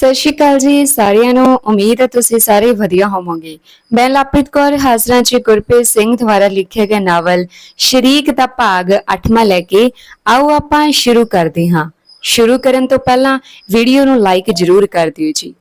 ਸਤਿ ਸ਼੍ਰੀ ਅਕਾਲ ਜੀ, ਸਾਰਿਆਂ ਨੂੰ। ਉਮੀਦ ਹੈ ਤੁਸੀਂ ਸਾਰੇ ਵਧੀਆ ਹੋਵੋਗੇ। ਮੈਂ ਲਵਪ੍ਰੀਤ ਕੌਰ, ਹਾਜ਼ਰਾਂ ਜੀ ਗੁਰਪ੍ਰੀਤ ਸਿੰਘ ਦੁਆਰਾ ਲਿਖਿਆ ਗਿਆ ਨਾਵਲ ਸ਼ਰੀਕ ਦਾ ਭਾਗ 8ਵਾਂ ਲੈ ਕੇ ਆਓ ਆਪਾਂ ਸ਼ੁਰੂ ਕਰਦੇ ਹਾਂ। ਸ਼ੁਰੂ ਕਰਨ ਤੋਂ ਪਹਿਲਾਂ ਵੀਡੀਓ ਨੂੰ ਲਾਈਕ ਜ਼ਰੂਰ ਕਰ ਦਿਓ ਜੀ।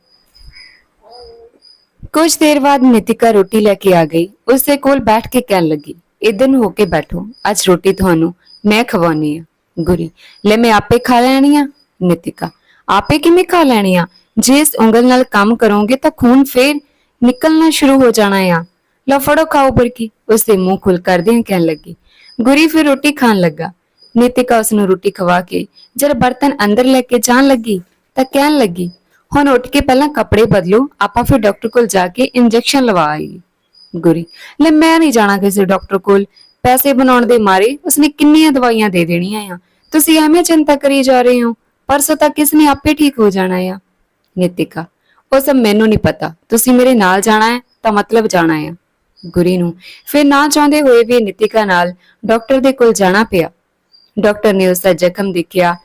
ਕੁਝ ਦੇਰ ਬਾਅਦ ਨਿਤਿਕਾ ਰੋਟੀ ਲੈ ਕੇ ਆ ਗਈ। ਉਸ ਦੇ ਕੋਲ ਬੈਠ ਕੇ ਕਹਿਣ ਲੱਗੀ, ਇਧਰ ਹੋ ਕੇ ਬੈਠੋ। ਅੱਜ ਰੋਟੀ ਤੁਹਾਨੂੰ ਮੈਂ ਖਵਾਉਣੀ ਆ ਗੁਰੀ, ਲੈ ਮੈਂ ਆਪੇ ਖਾ ਲੈਣੀ ਆ। ਨਿਤਿਕਾ ਆਪੇ ਕਿਵੇਂ ਖਾ ਲੈਣੀ ਆ? ਜੇ ਇਸ ਉਂਗਲ ਨਾਲ ਕੰਮ ਕਰੋਗੇ ਤਾਂ ਖੂਨ ਫੇਰ ਨਿਕਲਣਾ ਸ਼ੁਰੂ ਹੋ ਜਾਣਾ ਆ। ਲਓ ਫੜੋ ਖਾਓ ਬਰਕੀ ਉਸ ਦੇ ਮੂੰਹ ਖੁੱਲ ਕਰਦਿਆਂ ਕਹਿਣ ਲੱਗੀ। ਗੁਰੀ ਫਿਰ ਰੋਟੀ ਖਾਣ ਲੱਗਾ। ਨੀਤਿਕਾ ਉਸ ਨੂੰ ਰੋਟੀ ਖਵਾ ਕੇ ਜਦ ਬਰਤਨ ਅੰਦਰ ਲੈ ਕੇ ਜਾਣ ਲੱਗੀ ਤਾਂ ਕਹਿਣ ਲੱਗੀ, ਹੁਣ ਉੱਠ ਕੇ ਪਹਿਲਾਂ ਕੱਪੜੇ ਬਦਲੋ, ਆਪਾਂ ਫਿਰ ਡਾਕਟਰ ਕੋਲ ਜਾ ਕੇ ਇੰਜੈਕਸ਼ਨ ਲਵਾ ਆਈਏ। ਗੁਰੀ, ਲੈ ਮੈਂ ਨਹੀਂ ਜਾਣਾ ਕਿਸੇ ਡਾਕਟਰ ਕੋਲ। ਪੈਸੇ ਬਣਾਉਣ ਦੇ ਮਾਰੇ ਉਸਨੇ ਕਿੰਨੀਆਂ ਦਵਾਈਆਂ ਦੇ ਦੇਣੀਆਂ ਆ। ਤੁਸੀਂ ਐਵੇਂ ਚਿੰਤਾ ਕਰੀ ਜਾ ਰਹੇ ਹੋ। ਪਰਸੋਂ ਤੱਕ ਕਿਸਨੇ ਆਪੇ ਠੀਕ ਹੋ ਜਾਣਾ ਆ। ਨਿਤਿਕਾ, ਉਹ ਸਭ ਮੈਨੂੰ ਨਹੀਂ ਪਤਾ। ਤੁਸੀਂ ਮੇਰੇ ਨਾਲ ਜਾਣਾ ਹੈ ਤਾਂ ਮਤਲਬ ਜਾਣਾ ਹੈ। ਗੁਰੀ ਨੂੰ ਫਿਰ ਨਾ ਚਾਹੁੰਦੇ ਹੋਏ ਵੀ ਨਿਤਿਕਾ ਨਾਲ ਡਾਕਟਰ ਦੇ ਕੋਲ ਜਾਣਾ ਪਿਆ। ਡਾਕਟਰ ਨੇ ਉਸ ਦਾ ਜ਼ਖਮ ਦੇਖਿਆ,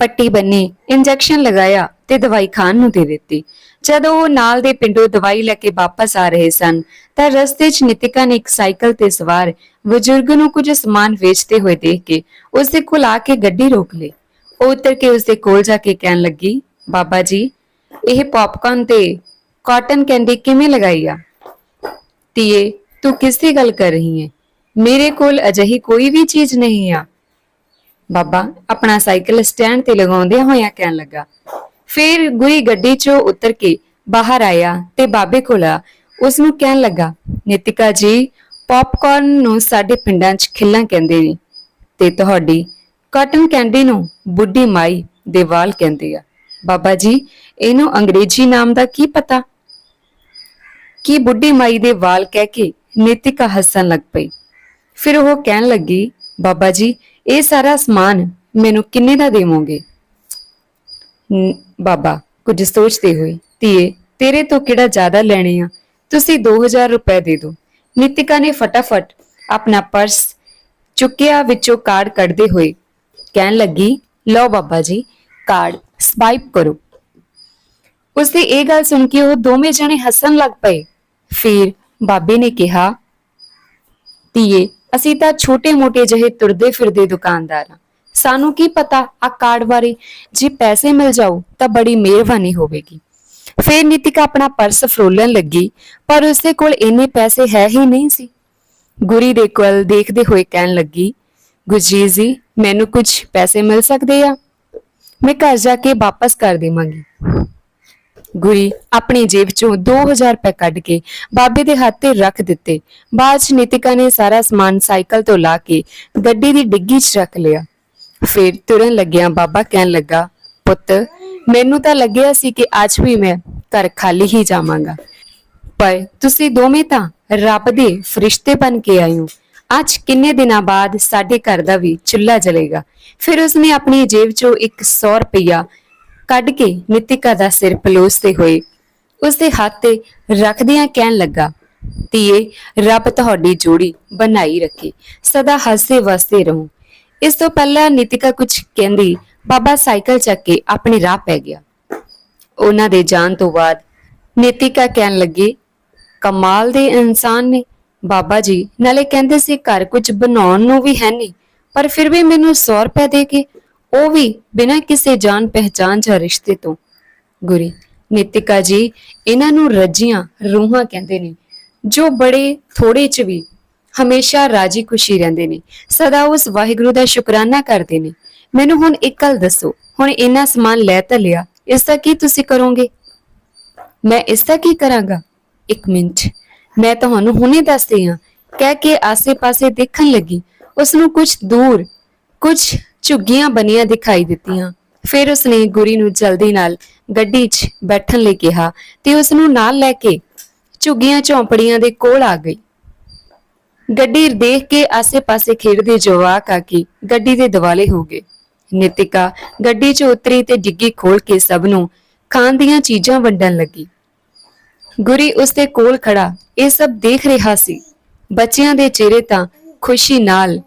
ਪੱਟੀ ਬੰਨੀ, ਇੰਜੈਕਸ਼ਨ ਲਗਾਇਆ ਤੇ ਦਵਾਈ ਖਾਣ ਨੂੰ ਦੇ ਦਿੱਤੀ। ਜਦੋਂ ਉਹ ਨਾਲ ਦੇ ਪਿੰਡੋਂ ਦਵਾਈ ਲੈ ਕੇ ਵਾਪਸ ਆ ਰਹੇ ਸਨ, ਤਾਂ ਰਸਤੇ 'ਚ ਨਿਤਿਕਾ ਨੇ ਇੱਕ ਸਾਈਕਲ ਤੇ ਸਵਾਰ ਬਜ਼ੁਰਗ ਨੂੰ ਕੁਝ ਸਮਾਨ ਵੇਚਦੇ ਹੋਏ ਦੇਖ ਕੇ ਉਸ ਦੇ ਕੋਲ ਆ ਕੇ ਗੱਡੀ ਰੋਕ ਲਈ। ਉਹ ਉਤਰ ਕੇ ਉਸ ਦੇ ਕੋਲ ਜਾ ਕੇ ਕਹਿਣ ਲੱਗੀ ਬਾਬਾ ਜੀ, ਇਹ ਪੌਪਕਾਰਨ ਤੇ ਕਾਟਨ ਕੈਂਡੀ ਕਿਵੇਂ ਲਗਾਈ ਆ? ਤੀਏ ਤੂੰ ਕਿਸ ਦੀ ਗੱਲ ਕਰ ਰਹੀ ਹੈ ਮੇਰੇ ਕੋਲ ਅਜਿਹੀ ਕੋਈ ਵੀ ਚੀਜ਼ ਨਹੀਂ ਆ। ਬਾਬਾ, ਆਪਣਾ ਸਾਈਕਲ ਸਟੈਂਡ ਤੇ ਲਗਾਉਂਦਿਆਂ ਹੋਇਆਂ ਕਹਿਣ ਲੱਗਾ। ਫਿਰ ਗੁਰੀ ਗੱਡੀ 'ਚੋਂ ਉਤਰ ਕੇ ਬਾਹਰ ਆਇਆ ਤੇ ਬਾਬੇ ਕੋਲ ਆ। ਉਸ ਨੂੰ ਕਹਿਣ ਲੱਗਾ, ਨਿਤਿਕਾ ਜੀ ਪੌਪਕਾਰਨ ਨੂੰ ਸਾਡੇ ਪਿੰਡਾਂ 'ਚ ਖਿੱਲਾਂ ਕਹਿੰਦੇ ਨੇ ਤੇ ਤੁਹਾਡੀ ਕਾਟਨ ਕੈਂਡੀ ਨੂੰ ਬੁੱਢੀ ਮਾਈ ਦੇ ਵਾਲ ਕਹਿੰਦੇ ਆ। ਬਾਬਾ ਜੀ, ਇਹਨੂੰ ਅੰਗਰੇਜ਼ੀ ਨਾਮ ਦਾ ਕੀ ਪਤਾ? ਕੀ ਬੁੱਢੀ ਮਾਈ ਦੇ ਵਾਲ ਕਹਿ ਕੇ ਨੀਤਿਕਾ ਹੱਸਣ ਲੱਗ ਪਈ? ਫਿਰ ਉਹ ਕਹਿਣ ਲੱਗੀ, ਬਾਬਾ ਜੀ, ਇਹ ਸਾਰਾ ਸਮਾਨ ਮੈਨੂੰ ਕਿੰਨੇ ਦਾ ਦੇਵੋਗੇ? ਬਾਬਾ, ਕੁਝ ਸੋਚਦੇ ਹੋਏ, ਧੀਏ, ਤੇਰੇ ਤੋਂ ਕਿਹੜਾ ਜ਼ਿਆਦਾ ਲੈਣੇ ਆ? ਤੁਸੀਂ 2000 ਰੁਪਏ ਦੇ ਦਿਓ। ਨਿਤਿਕਾ ਨੇ ਫਟਾਫਟ ਆਪਣਾ ਪਰਸ ਚੁੱਕਿਆ, ਵਿੱਚੋਂ ਕਾਰਡ ਕੱਢਦੇ ਹੋਏ ਕਹਿਣ ਲੱਗੀ, ਲਓ ਬਾਬਾ ਜੀ, ਕਾਰਡ। ਸਵਾਈਪ ਕਰੋ ਉਸਦੀ ਇਹ ਗੱਲ ਸੁਣ ਕੇ ਉਹ ਦੋਵੇਂ ਜਣੇ ਹੱਸਣ ਲੱਗ ਪਏ ਫਿਰ ਬਾਬੇ ਨੇ ਕਿਹਾ ਧੀਏ ਅਸੀਂ ਤਾਂ ਛੋਟੇ-ਮੋਟੇ ਜਿਹੇ ਤੁਰਦੇ ਫਿਰਦੇ ਦੁਕਾਨਦਾਰ ਹਾਂ ਸਾਨੂੰ ਕੀ ਪਤਾ ਆ ਕਾਰਡ ਬਾਰੇ ਜੇ ਪੈਸੇ ਮਿਲ ਜਾਓ ਤਾਂ ਬੜੀ ਮਿਹਰਬਾਨੀ ਹੋਵੇਗੀ ਫਿਰ ਨਿਤਿਕਾ ਆਪਣਾ ਪਰਸ ਫਰੋਲਣ ਲੱਗੀ ਪਰ ਉਸਦੇ ਕੋਲ ਇੰਨੇ ਪੈਸੇ ਹੈ ਹੀ ਨਹੀਂ ਸੀ ਗੁਰੀ ਦੇ ਕੋਲ ਦੇਖਦੇ ਹੋਏ ਕਹਿਣ ਲੱਗੀ ਗੁਰਜੀਤ ਜੀ ਮੈਨੂੰ ਕੁਝ ਪੈਸੇ ਮਿਲ ਸਕਦੇ ਆ ਮੈਂ ਘਰ ਜਾ ਕੇ ਵਾਪਸ ਕਰ ਦੇਵਾਂਗੀ। ਗੁਰੀ, ਆਪਣੀ ਜੇਬ ਚੋਂ 2000 ਰੁਪਏ ਕੱਢ ਕੇ ਬਾਬੇ ਦੇ ਹੱਥ ਤੇ ਰੱਖ ਦਿੱਤੇ। ਬਾਅਦ ਚ ਨਿਤਿਕਾ ਨੇ ਸਾਰਾ ਸਮਾਨ ਸਾਈਕਲ ਤੋਂ ਲਾ ਕੇ ਗੱਡੀ ਦੀ ਡਿੱਗੀ 'ਚ ਰੱਖ ਲਿਆ। ਫਿਰ ਤੁਰਨ ਲੱਗਿਆ ਬਾਬਾ ਕਹਿਣ ਲੱਗਾ, ਪੁੱਤ, ਮੈਨੂੰ ਤਾਂ ਲੱਗਿਆ ਸੀ ਕਿ ਅੱਜ ਵੀ ਮੈਂ ਘਰ ਖਾਲੀ ਹੀ ਜਾਵਾਂਗਾ। ਪਰ ਤੁਸੀਂ ਦੋਵੇਂ ਤਾਂ ਰੱਬ ਦੇ ਫਰਿਸ਼ਤੇ ਬਣ ਕੇ ਆਏ ਹੋ। ਅੱਜ ਕਿੰਨੇ ਦਿਨਾਂ ਬਾਅਦ ਸਾਡੇ ਘਰ ਦਾ ਵੀ ਚੁੱਲ੍ਹਾ ਜਲੇਗਾ? ਫਿਰ ਉਸਨੇ ਆਪਣੀ ਜੇਬ ਚੋਂ ਇੱਕ 100 ਰੁਪਇਆ ਕੱਢ ਕੇ ਨਿਤਿਕਾ ਦਾ ਸਿਰ ਪਲੋਸਦੇ ਹੋਏ ਉਸਦੇ ਹੱਥ ਤੇ ਰੱਖਦਿਆਂ ਕਹਿਣ ਲੱਗਾ, ਧੀਏ, ਰੱਬ ਤੁਹਾਡੀ ਜੋੜੀ ਬਣਾਈ ਰੱਖੇ, ਸਦਾ ਹੱਸਦੇ ਵਸਦੇ ਰਹੋ। ਇਸ ਤੋਂ ਪਹਿਲਾਂ ਨਿਤਿਕਾ ਕੁਝ ਕਹਿੰਦੀ, ਬਾਬਾ ਸਾਈਕਲ ਚੱਕ ਕੇ ਆਪਣੇ ਰਾਹ ਪੈ ਗਿਆ। ਉਹਨਾਂ ਦੇ ਜਾਣ ਤੋਂ ਬਾਅਦ ਨਿਤਿਕਾ ਕਹਿਣ ਲੱਗੀ, ਕਮਾਲ ਦੇ ਇਨਸਾਨ ਨੇ ਬਾਬਾ ਜੀ, ਨਾਲੇ ਕਹਿੰਦੇ ਸੀ ਘਰ ਕੁਝ ਬਣਾਉਣ ਨੂੰ ਵੀ ਹੈ ਨਹੀਂ, ਪਰ ਫਿਰ ਵੀ ਮੈਨੂੰ 100 ਰੁਪਏ ਦੇ ਕੇ, ਉਹ ਵੀ ਬਿਨਾਂ ਕਿਸੇ ਜਾਣ ਪਹਿਚਾਨ ਜਾਂ ਰਿਸ਼ਤੇ ਤੋਂ। ਗੁਰੀ, ਨਿਤਿਕਾ ਜੀ, ਇਹਨਾਂ ਨੂੰ ਰੱਜੀਆਂ ਰੂਹਾਂ ਕਹਿੰਦੇ ਨੇ, ਜੋ ਬੜੇ ਥੋੜੇ ਚ ਵੀ ਹਮੇਸ਼ਾ ਰਾਜੀ ਖੁਸ਼ੀ ਰਹਿੰਦੇ ਨੇ, ਸਦਾ ਉਸ ਵਾਹਿਗੁਰੂ ਦਾ ਸ਼ੁਕਰਾਨਾ ਕਰਦੇ ਨੇ। ਮੈਨੂੰ ਹੁਣ ਇੱਕ ਗੱਲ ਦੱਸੋ, ਹੁਣ ਇੰਨਾ ਸਮਾਨ ਲੈ ਤਾਂ ਲਿਆ, ਇਸ ਦਾ ਕੀ ਤੁਸੀਂ ਕਰੋਗੇ? ਮੈਂ ਇਸ ਦਾ ਕੀ ਕਰਾਂਗਾ? ਇੱਕ ਮਿੰਟ। ਮੈਂ ਤੁਹਾਨੂੰ ਹੁਣੇ ਦੱਸਦੀ ਹਾਂ। ਕਹਿ ਕੇ ਆਸੇ-ਪਾਸੇ ਦੇਖਣ ਲੱਗੀ। ਉਸ ਨੂੰ ਕੁਝ ਦੂਰ, ਕੁਝ ਝੁੱਗੀਆਂ ਬਣੀਆਂ ਦਿਖਾਈ ਦਿੱਤੀਆਂ। ਫਿਰ ਉਸਨੇ ਗੁਰੀ ਨੂੰ ਜਲਦੀ ਨਾਲ ਗੱਡੀ 'ਚ ਬੈਠਣ ਲਈ ਕਿਹਾ ਤੇ ਉਸ ਨੂੰ ਨਾਲ ਲੈ ਕੇ ਝੁੱਗੀਆਂ ਝੌਂਪੜੀਆਂ ਦੇ ਕੋਲ ਆ ਗਈ। ਗੱਡੀ ਦੇਖ ਕੇ ਆਸੇ-ਪਾਸੇ ਖੇਡਦੇ ਜਵਾਕ ਆ ਕੇ ਗੱਡੀ ਦੇ ਦਿਵਾਲੇ ਹੋ ਗਏ। ਨਿਤਿਕਾ ਗੱਡੀ 'ਚ ਉਤਰੀ ਤੇ ਡਿੱਗੀ ਖੋਲ ਕੇ ਸਭ ਨੂੰ ਖਾਣ ਦੀਆਂ ਚੀਜ਼ਾਂ ਵੰਡਣ ਲੱਗੀ। ਗੁਰੀ ਉਸਦੇ ਕੋਲ ਖੜਾ। ਇਹ ਸਭ ਦੇਖ ਰਿਹਾ ਸੀ। ਬੱਚਿਆਂ ਦੇ ਚਿਹਰੇ ਤਾਂ ਖੁਸ਼ੀ ਨਾਲ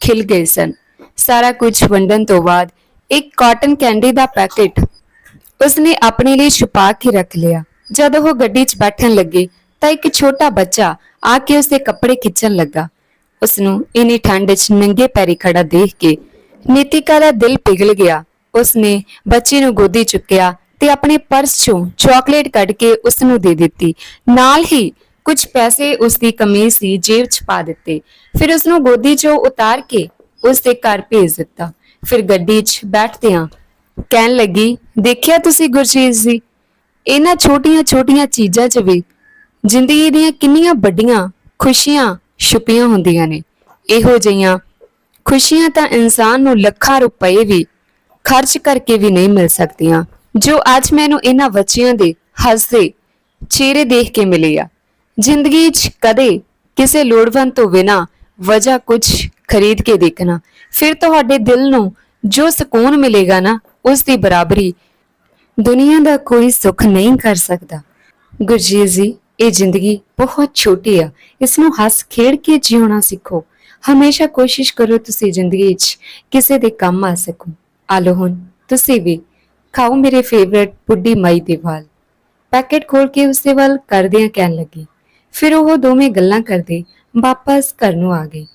ਖਿਲ ਗਏ ਸਨ। ਸਾਰਾ ਕੁਝ ਵੰਡਣ ਤੋਂ ਬਾਅਦ ਇੱਕ ਕਾਟਨ ਕੈਂਡੀ ਦਾ ਪੈਕੇਟ ਉਸਨੇ ਆਪਣੇ ਲਈ ਛੁਪਾ ਕੇ ਰੱਖ ਲਿਆ। ਜਦ ਉਹ ਗੱਡੀ 'ਚ ਬੈਠਣ ਲੱਗੇ ਤਾਂ ਇੱਕ ਛੋਟਾ ਬੱਚਾ ਆ ਕੇ ਉਸਦੇ ਕੱਪੜੇ ਖਿੱਚਣ ਲੱਗਾ। ਉਸ ਨੂੰ ਇਨੀ ਠੰਡ 'ਚ ਨੰਗੇ ਪੈਰੀ ਖੜਾ ਦੇਖ ਕੇ ਨੀਤਿਕਾ ਦਾ ਦਿਲ ਪਿਘਲ ਗਿਆ। ਉਸਨੇ ਬੱਚੇ ਨੂੰ ਗੋਦੀ ਚੁੱਕਿਆ ਤੇ ਆਪਣੇ ਪਰਸ 'ਚੋਂ ਚਾਕਲੇਟ ਕੱਢ ਕੇ ਉਸ ਨੂੰ ਦੇ ਦਿੱਤੀ। ਨਾਲ ਹੀ ਕੁਝ ਪੈਸੇ ਉਸ ਦੀ ਕਮੀਜ਼ ਦੀ ਜੇਬ 'ਚ ਪਾ ਦਿੱਤੇ। ਫਿਰ ਉਸ ਨੂੰ ਗੋਦੀ 'ਚੋਂ ਉਤਾਰ ਕੇ ਉਸ ਦੇ ਘਰ ਭੇਜ ਦਿੱਤਾ। ਫਿਰ ਗੱਡੀ 'ਚ ਬੈਠਦਿਆਂ ਕਹਿਣ ਲੱਗੀ, ਦੇਖਿਆ ਤੁਸੀਂ ਗੁਰਜੀਤ ਜੀ? ਇਹਨਾਂ ਛੋਟੀਆਂ-ਛੋਟੀਆਂ ਚੀਜ਼ਾਂ 'ਚ ਵੀ ਜ਼ਿੰਦਗੀ ਦੀਆਂ ਕਿੰਨੀਆਂ ਵੱਡੀਆਂ ਖੁਸ਼ੀਆਂ ਛੁਪੀਆਂ ਹੁੰਦੀਆਂ ਨੇ। ਇਹੋ ਜਿਹੀਆਂ ਖੁਸ਼ੀਆਂ ਤਾਂ ਇਨਸਾਨ ਨੂੰ ਲੱਖਾਂ ਰੁਪਏ ਵੀ ਖਰਚ ਕਰਕੇ ਵੀ ਨਹੀਂ ਮਿਲ ਸਕਦੀਆਂ। ਜੋ ਅੱਜ ਮੈਨੂੰ ਇਹਨਾਂ ਬੱਚਿਆਂ ਦੇ ਹੱਸਦੇ ਚਿਹਰੇ ਦੇਖ ਕੇ ਮਿਲੇ ਆ। ਜ਼ਿੰਦਗੀ 'ਚ ਕਦੇ ਕਿਸੇ ਲੋੜਵੰਦ ਤੋਂ ਬਿਨਾ ਵਜ੍ਹਾ ਕੁਝ ਖਰੀਦ ਕੇ ਦੇਖਣਾ। ਫਿਰ ਤੁਹਾਡੇ ਦਿਲ ਨੂੰ ਜੋ ਸਕੂਨ ਮਿਲੇਗਾ ਨਾ, ਉਸ ਦੀ ਬਰਾਬਰੀ ਦੁਨੀਆ ਦਾ ਕੋਈ ਸੁੱਖ ਨਹੀਂ ਕਰ ਸਕਦਾ। ਗੁਰਜੀਤ ਜੀ, ਇਹ ਜ਼ਿੰਦਗੀ ਬਹੁਤ ਛੋਟੀ ਆ। ਇਸ ਨੂੰ ਹੱਸ ਖੇਡ ਕੇ ਜਿਉਣਾ ਸਿੱਖੋ। ਹਮੇਸ਼ਾ ਕੋਸ਼ਿਸ਼ ਕਰੋ ਤੁਸੀਂ ਜ਼ਿੰਦਗੀ 'ਚ ਕਿਸੇ ਦੇ ਕੰਮ ਆ ਸਕੋ। ਆਲੋ ਹੁਣ, ਤੁਸੀਂ ਵੀ ਖਾਓ ਮੇਰੇ ਫੇਵਰਿਟ ਬੁੱਢੀ ਮਾਈ ਦੇ ਵਾਲ। ਪੈਕੇਟ ਖੋਲ ਕੇ ਉਸਦੇ ਵੱਲ ਕਰਦਿਆਂ ਕਹਿਣ ਲੱਗੀ। ਫਿਰ ਉਹ ਦੋਵੇਂ ਗੱਲਾਂ ਕਰਦੇ ਵਾਪਸ ਘਰ ਨੂੰ ਆ ਗਏ।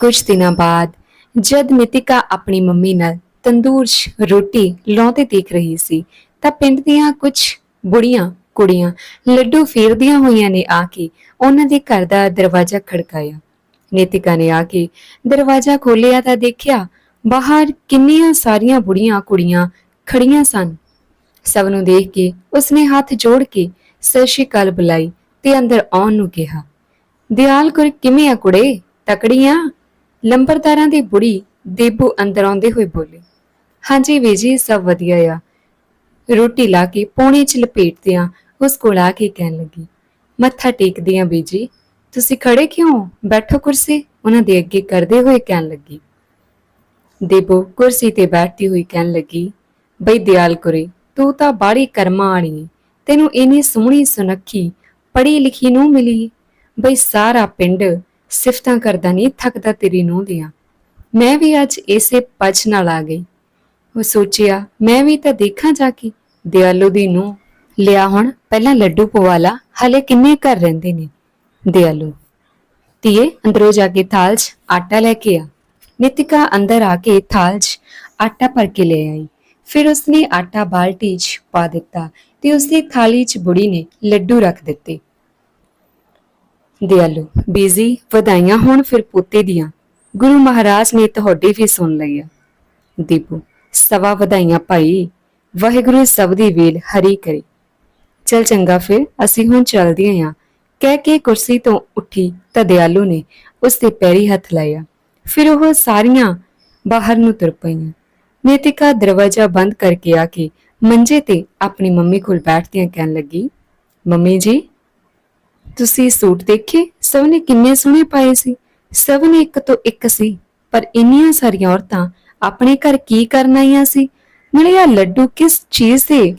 ਕੁਝ ਦਿਨਾਂ ਬਾਅਦ ਜਦ ਮਿਤਿਕਾ ਆਪਣੀ ਮੰਮੀ ਨਾਲ ਤੰਦੂਰ 'ਚ ਰੋਟੀ ਲਾਉਂਦੇ ਦੇਖ ਰਹੀ ਸੀ, ਤਾਂ ਪਿੰਡ ਦੀਆਂ ਕੁਝ ਬੁੜੀਆਂ ਕੁੜੀਆਂ ਲੱਡੂ ਫੇਰਦੀਆਂ ਹੋਈਆਂ ਨੇ ਆ ਕੇ ਉਹਨਾਂ ਦੇ ਘਰ ਦਾ ਦਰਵਾਜ਼ਾ ਖੜਕਾਇਆ। ਨੀਤਿਕਾ ਨੇ ਆ ਕੇ ਦਰਵਾਜ਼ਾ ਖੋਲ੍ਹਿਆ ਤਾਂ ਦੇਖਿਆ ਬਾਹਰ ਕਿੰਨੀਆਂ ਸਾਰੀਆਂ ਬੁੜੀਆਂ ਕੁੜੀਆਂ ਖੜੀਆਂ ਸਨ। ਸਭ ਨੂੰ ਦੇਖ ਕੇ ਉਸਨੇ ਹੱਥ ਜੋੜ ਕੇ ਸਤਿ ਸ਼੍ਰੀ ਅਕਾਲ ਬੁਲਾਈ ਤੇ ਅੰਦਰ ਆਉਣ ਨੂੰ ਕਿਹਾ, ਦਿਆਲ ਗੁਰ ਕਿਵੇਂ ਆ ਕੁੜੇ? ਤਕੜੀਆਂ? ਲੰਬਰਦਾਰਾਂ ਦੀ ਬੁੜੀ ਦੇਬੂ ਅੰਦਰ ਆਉਂਦੇ ਹੋਏ ਬੋਲੀ, ਹਾਂਜੀ ਵੀ ਸਭ ਵਧੀਆ ਆ। ਰੋਟੀ ਲਾ ਕੇ ਪੌਣੇ ਚ ਲਪੇਟਦਿਆਂ ਉਸ ਕੋਲ ਆ ਕੇ ਕਹਿਣ ਲੱਗੀ, ਮੱਥਾ ਟੇਕਦਿਆਂ ਬੀਜੀ ਤੁਸੀਂ ਖੜੇ ਕਿਉਂ? ਬੈਠੋ ਕੁਰਸੀ। ਉਹਨਾਂ ਦੇ ਅੱਗੇ ਕਰਦੇ ਹੋਏ ਕਹਿਣ ਲੱਗੀ। ਦੇਬੋ ਕੁਰਸੀ ਤੇ ਬੈਠਦੀ ਹੋਈ ਕਹਿਣ ਲੱਗੀ ਬਈ ਦਿਆਲ ਕੁਰੇ, ਤੂੰ ਤਾਂ ਬਾੜੀ ਕਰਮਾਂ ਵਾਲੀ ਤੈਨੂੰ ਇੰਨੀ ਸੋਹਣੀ ਸੁਨੱਖੀ, ਪੜ੍ਹੀ ਲਿਖੀ ਨੂੰ ਮਿਲੀ ਬਈ ਸਾਰਾ ਪਿੰਡ ਸਿਫਤਾਂ ਕਰਦਾ ਨਹੀਂ ਥੱਕਦਾ ਤੇਰੀ ਨੂੰ ਦੀਆਂ। ਮੈਂ ਵੀ ਅੱਜ ਇਸੇ ਪੱਜ ਨਾਲ ਆ ਗਈ। ਉਹ ਸੋਚਿਆ, ਮੈਂ ਵੀ ਤਾਂ ਦੇਖਾਂ ਜਾ ਕੇ, ਦਿਆਲੂ ਦੀ ਨੂੰ ਲਿਆ ਹੁਣ, ਪਹਿਲਾਂ ਲੱਡੂ ਪਵਾਲਾ, ਹਲੇ ਕਿੰਨੇ ਘਰ ਰਹਿੰਦੇ ਨੇ। ਦਿਆਲੂ, ਧੀਏ, ਅੰਦਰੋਂ ਜਾ ਕੇ ਥਾਲ 'ਚ ਆਟਾ ਲੈ ਕੇ ਆ। ਨਿਤਿਕਾ ਅੰਦਰ ਆ ਕੇ ਥਾਲ 'ਚ ਆਟਾ ਭਰ ਕੇ ਲੈ ਆਈ। ਫਿਰ ਉਸਨੇ ਆਟਾ ਬਾਲਟੀ 'ਚ ਪਾ ਦਿੱਤਾ ਤੇ ਉਸਦੀ ਥਾਲੀ 'ਚ ਬੁੜੀ ਨੇ ਲੱਡੂ ਰੱਖ ਦਿੱਤੇ। ਦਿਆਲੂ, ਬੀਜ਼ੀ, ਵਧਾਈਆਂ ਹੋਣ ਫਿਰ ਪੋਤੇ ਦੀਆਂ। ਗੁਰੂ ਮਹਾਰਾਜ ਨੇ ਤੁਹਾਡੀ ਵੀ ਸੁਣ ਲਈ ਆ। ਦੀਪੂ, ਸਵਾ ਵਧਾਈਆਂ ਭਾਈ। ਵਾਹਿਗੁਰੂ ਸਭ ਦੀ ਵੇਲ ਹਰੀ ਕਰੇ। ਚਲ ਚੰਗਾ ਫਿਰ, ਅਸੀਂ ਹੁਣ ਚੱਲਦੇ ਆਂ। ਕਹਿ ਕੇ ਕੁਰਸੀ ਤੋਂ ਉੱਠੀ ਤਾਂ ਦਿਆਲੂ ਨੇ ਉਸ ਦੇ ਪੈਰੀ ਹੱਥ ਲਾਇਆ। ਫਿਰ ਉਹ ਸਾਰੀਆਂ ਬਾਹਰ ਨੂੰ ਤੁਰ ਪਈਆਂ। ਨੀਤਿਕਾ ਦਰਵਾਜ਼ਾ ਬੰਦ ਕਰਕੇ ਆ ਕੇ ਮੰਜੇ ਤੇ ਆਪਣੀ ਮੰਮੀ ਕੋਲ ਬੈਠਦਿਆਂ ਕਹਿਣ ਲੱਗੀ, ਮੰਮੀ ਜੀ, ਤੁਸੀਂ ਸੂਟ ਦੇਖੇ? ਸਭ ਨੇ ਕਿੰਨੇ ਸੋਹਣੇ ਪਾਏ ਸੀ। ਸਭ ਨੇ ਇੱਕ ਤੋਂ ਇੱਕ ਸੀ, ਪਰ ਇੰਨੀਆਂ ਸਾਰੀਆਂ ਔਰਤਾਂ ਆਪਣੇ ਘਰ ਕੀ ਕਰਨ ਆਈਆਂ ਸੀ? ਨਾਲੇ ਆ ਲੱਡੂ ਕਿਸ ਚੀਜ਼ ਦੇ,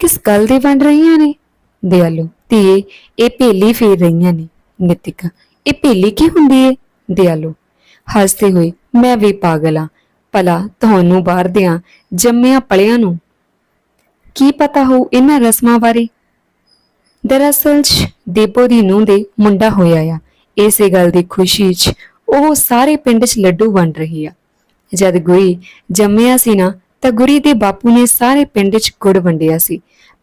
ਕਿਸ ਗੱਲ ਦੇ ਬਣ ਰਹੀਆਂ ਨੇ? ਦਿਆਲੂ, ਧੀਏ, ਇਹ ਭੇਲੀ ਫੇਰ ਰਹੀਆਂ ਨੇ ਨਿਤਿਕਾ ਇਹ ਭੇਲੀ ਕੀ ਹੁੰਦੀ ਏ? ਦਿਆਲੂ, ਹੱਸਦੇ ਹੋਏ ਮੈਂ ਵੀ ਪਾਗਲ ਆ। ਭਲਾ ਤੁਹਾਨੂੰ ਬਾਹਰ ਦਿਆਂ ਜੰਮਿਆ ਪਲਿਆਂ ਨੂੰ। ਕੀ ਪਤਾ ਹੋ ਇਹਨਾਂ ਰਸਮਾਂ ਬਾਰੇ? ਦਰਅਸਲ 'ਚ ਦੀਪੋ ਦੀ ਨੂੰਹ ਦੇ ਮੁੰਡਾ ਹੋਇਆ ਆ। ਇਸੇ ਗੱਲ ਦੀ ਖੁਸ਼ੀ 'ਚ ਉਹ ਸਾਰੇ ਪਿੰਡ 'ਚ ਲੱਡੂ ਵੰਡ ਰਹੀ ਆ। ਜਦ ਗੁਰੀ ਜੰਮਿਆ ਸੀ ਨਾ, ਤਾਂ ਗੁਰੀ ਦੇ ਬਾਪੂ ਨੇ ਸਾਰੇ ਪਿੰਡ 'ਚ ਗੁੜ ਵੰਡਿਆ ਸੀ।